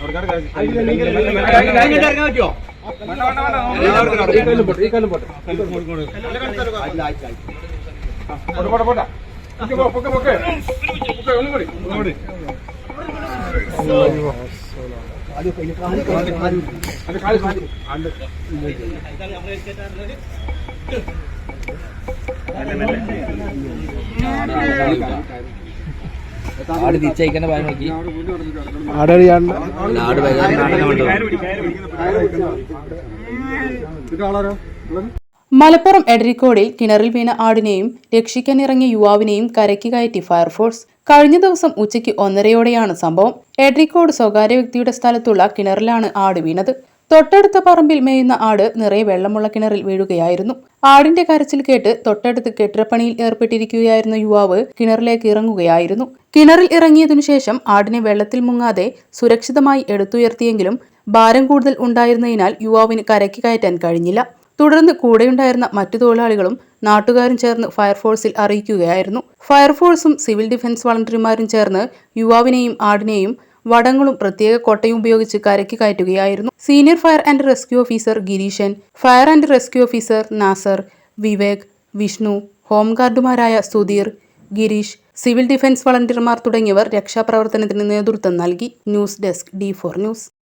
ഇറങ്ങാൻ പറ്റുമോ പോട്ടെ പോട്ടെ പൊക്കെ പൊക്കെ ഒന്നും കൂടി ഒന്നും കൂടി മെല്ലെ മെല്ലെ ആട് തിരിച്ചയക്കേണ്ട പാൽ നോക്കി. ആട് ആട് മലപ്പുറം എടരിക്കോടിൽ കിണറിൽ വീണ ആടിനെയും രക്ഷിക്കാനിറങ്ങിയ യുവാവിനെയും കരയ്ക്ക് കയറ്റി ഫയർഫോഴ്സ്. കഴിഞ്ഞ ദിവസം ഉച്ചയ്ക്ക് ഒന്നരയോടെയാണ് സംഭവം. എടരിക്കോട് സ്വകാര്യ വ്യക്തിയുടെ സ്ഥലത്തുള്ള കിണറിലാണ് ആട് വീണത്. തൊട്ടടുത്ത പറമ്പിൽ മേയുന്ന ആട് നിറയെ വെള്ളമുള്ള കിണറിൽ വീഴുകയായിരുന്നു. ആടിന്റെ കരച്ചിൽ കേട്ട് തൊട്ടടുത്ത് കെട്ടിടപ്പണിയിൽ ഏർപ്പെട്ടിരിക്കുകയായിരുന്ന യുവാവ് കിണറിലേക്ക് ഇറങ്ങുകയായിരുന്നു. കിണറിൽ ഇറങ്ങിയതിനു ശേഷം ആടിനെ വെള്ളത്തിൽ മുങ്ങാതെ സുരക്ഷിതമായി എടുത്തുയർത്തിയെങ്കിലും ഭാരം കൂടുതൽ ഉണ്ടായിരുന്നതിനാൽ യുവാവിന് കരയ്ക്ക് കയറ്റാൻ കഴിഞ്ഞില്ല. തുടർന്ന് കൂടെയുണ്ടായിരുന്ന മറ്റു തൊഴിലാളികളും നാട്ടുകാരും ചേർന്ന് ഫയർഫോഴ്സിൽ അറിയിക്കുകയായിരുന്നു. ഫയർഫോഴ്സും സിവിൽ ഡിഫൻസ് വളണ്ടിയർമാരും ചേർന്ന് യുവാവിനെയും ആടിനെയും വടങ്ങളും പ്രത്യേക കോട്ടയും ഉപയോഗിച്ച് കരയ്ക്ക് കയറ്റുകയായിരുന്നു. Senior fire and rescue officer Gireeshan fire and rescue officer Nasar Vivek Vishnu ഹോംഗാർഡുമാരായ Sudheer Girish civil defence വളണ്ടിയർമാർ തുടങ്ങിയവർ രക്ഷാപ്രവർത്തനത്തിന് നേതൃത്വം നൽകി. News desk D four news